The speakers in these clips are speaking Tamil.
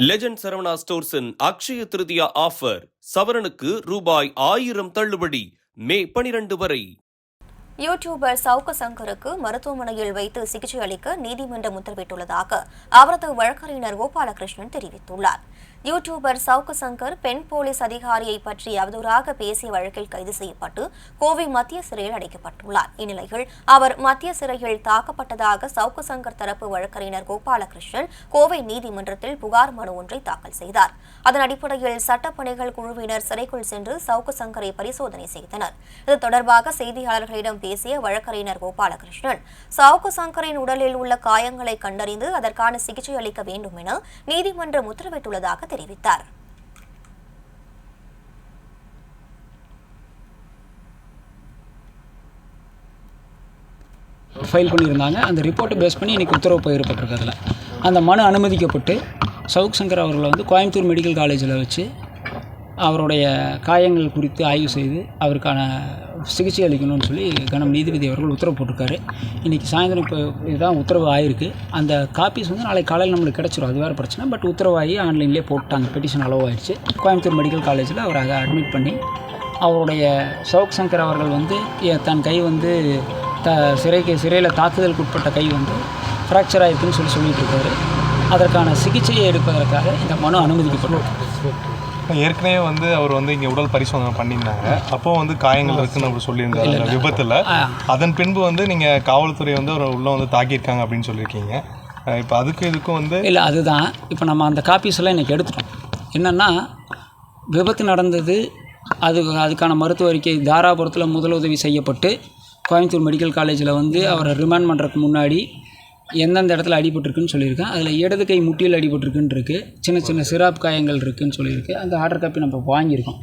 லெஜண்ட் சரவணா ஸ்டோர்ஸின் அக்ஷய திருதியா ஆஃபர் சவரனுக்கு ரூபாய் ஆயிரம் தள்ளுபடி மே பனிரெண்டு வரை. யூடியூபர் சவுக சங்கருக்கு மருத்துவமனையில் வைத்து சிகிச்சை அளிக்க நீதிமன்றம் உத்தரவிட்டுள்ளதாக அவரது வழக்கறிஞர் கோபாலகிருஷ்ணன் தெரிவித்துள்ளார். யூடியூபர் சவுக்கு சங்கர் பெண் போலீஸ் அதிகாரியை பற்றி அவதூறாக பேசிய வழக்கில் கைது செய்யப்பட்டு கோவை மத்திய சிறையில் அடைக்கப்பட்டுள்ளார். இந்நிலையில் அவர் மத்திய சிறையில் தாக்கப்பட்டதாக சவுக்கு சங்கர் தரப்பு வழக்கறிஞர் கோபாலகிருஷ்ணன் கோவை நீதிமன்றத்தில் புகார் மனு ஒன்றை தாக்கல் செய்தார். அதன் அடிப்படையில் சட்டப்பணிகள் குழுவினர் சிறைக்குள் சென்று சவுக்கு சங்கரை பரிசோதனை செய்தனர். இது தொடர்பாக செய்தியாளர்களிடம் பேசிய வழக்கறிஞர் கோபாலகிருஷ்ணன் சவுக்கு சங்கரின் உடலில் உள்ள காயங்களை கண்டறிந்து அதற்கான சிகிச்சை அளிக்க வேண்டும் என நீதிமன்றம் உத்தரவிட்டுள்ளதாக தெரிவித்தார். ஃபைல் பண்ணியிருந்தாங்க. அந்த ரிப்போர்ட்டை பேஸ் பண்ணி இன்றைக்கி உத்தரவு பெறப்பட்டிருக்கு அதில். அந்த மனு அனுமதிக்கப்பட்டு சவுக் சங்கர் அவர்களை வந்து கோயம்புத்தூர் மெடிக்கல் காலேஜில் வச்சு அவருடைய காயங்கள் குறித்து ஆய்வு செய்து அவருக்கான சிகிச்சை அளிக்கணும்னு சொல்லி கனம் நீதிபதி அவர்கள் உத்தரவு போட்டிருக்காரு. இன்றைக்கி சாயந்தரம் இப்போ இதுதான் உத்தரவு ஆயிருக்கு. அந்த காப்பீஸ் வந்து நாளைக்கு காலையில் நம்மளுக்கு கிடச்சிரும். அது வேறு பிரச்சனை. பட் உத்தரவாகி ஆன்லைன்லேயே போட்டாங்க. பெட்டிஷன் அளவு ஆயிடுச்சு. கோயம்புத்தூர் மெடிக்கல் காலேஜில் அவர் அதை அட்மிட் பண்ணி அவருடைய சவுக் சங்கர் அவர்கள் வந்து தன் கை வந்து த சிறைக்கு சிறையில் தாக்குதலுக்கு உட்பட்ட கை வந்து ஃப்ராக்சர் ஆகிருக்குன்னு சொல்லி சொல்லிட்டு இருக்காரு. அதற்கான சிகிச்சையை எடுப்பதற்காக இந்த மனு அனுமதிக்கப்பட்டிருக்கு. ஏற்கனவே வந்து அவர் வந்து இங்கே உடல் பரிசோதனை பண்ணியிருந்தாங்க. அப்போ வந்து காயங்கள் இருக்குன்னு அவர் சொல்லியிருந்தாரு அந்த விபத்தில். அதன் பின்பு வந்து நீங்கள் காவல்துறை வந்து அவர் உள்ள வந்து தாக்கியிருக்காங்க அப்படின்னு சொல்லியிருக்கீங்க. இப்போ அதுக்கும் இதுக்கும் வந்து இல்லை அதுதான். இப்போ நம்ம அந்த காப்பீஸ் எல்லாம் இன்றைக்கி எடுத்துட்டோம். என்னென்னா விபத்து நடந்தது அது அதுக்கான மருத்துவ அறிக்கை தாராபுரத்தில் முதலுதவி செய்யப்பட்டு கோயம்புத்தூர் மெடிக்கல் காலேஜில் வந்து அவரை ரிமாண்ட் பண்ணுறதுக்கு முன்னாடி எந்தெந்த இடத்துல அடிபட்டிருக்குன்னு சொல்லியிருக்கேன். அதில் இடது கை முட்டியில் அடிபட்டிருக்குன்னு இருக்குது சின்ன சின்ன சிராப் காயங்கள் இருக்குதுன்னு சொல்லியிருக்கு. அந்த ஆர்டர் காப்பி நம்ம வாங்கியிருக்கோம்.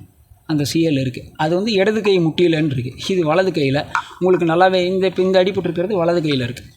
அந்த சிஎல் இருக்குது அது வந்து இடது கை முட்டியிலன்னு இருக்குது இது வலது கையில். உங்களுக்கு நல்லாவே இந்த இப்போ இந்த அடிபட்டிருக்கிறது வலது கையில் இருக்குது